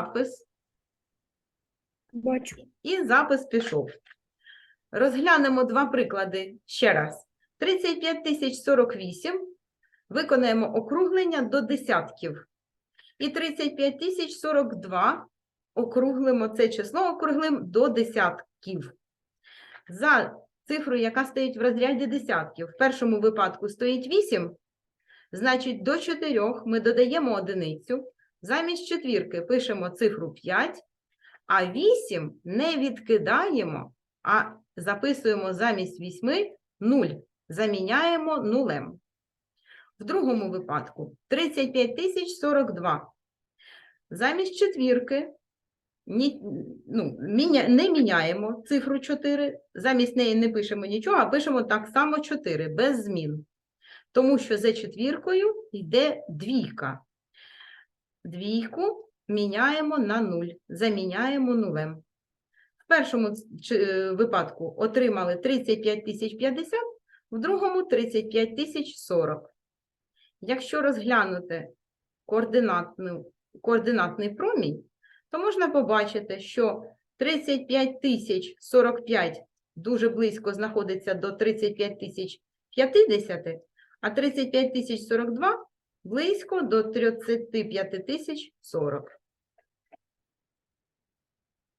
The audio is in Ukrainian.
запис. Бачу. І запис пішов. Розглянемо два приклади ще раз. 35 тисяч 48. Виконаємо округлення до десятків. І 35 тисяч 42. Округлимо це число округлим до десятків. За цифру, яка стоїть в розряді десятків, в першому випадку стоїть 8, значить до 4 ми додаємо одиницю. Замість четвірки пишемо цифру 5, а 8 не відкидаємо, а записуємо замість 8 0. Заміняємо нулем. В другому випадку 35 тисяч 42. Замість четвірки ні, ну, міня, не міняємо цифру 4, замість неї не пишемо нічого, а пишемо так само 4, без змін. Тому що за четвіркою йде двійка. Двійку міняємо на 0, заміняємо нулем. В першому е, випадку отримали 35 тисяч 50, в другому 35 тисяч 40. Якщо розглянути координатний промінь, то можна побачити, що 35 тисяч 45 дуже близько знаходиться до 35 тисяч 50, а 35 тисяч 42 близько до 35 тисяч 40.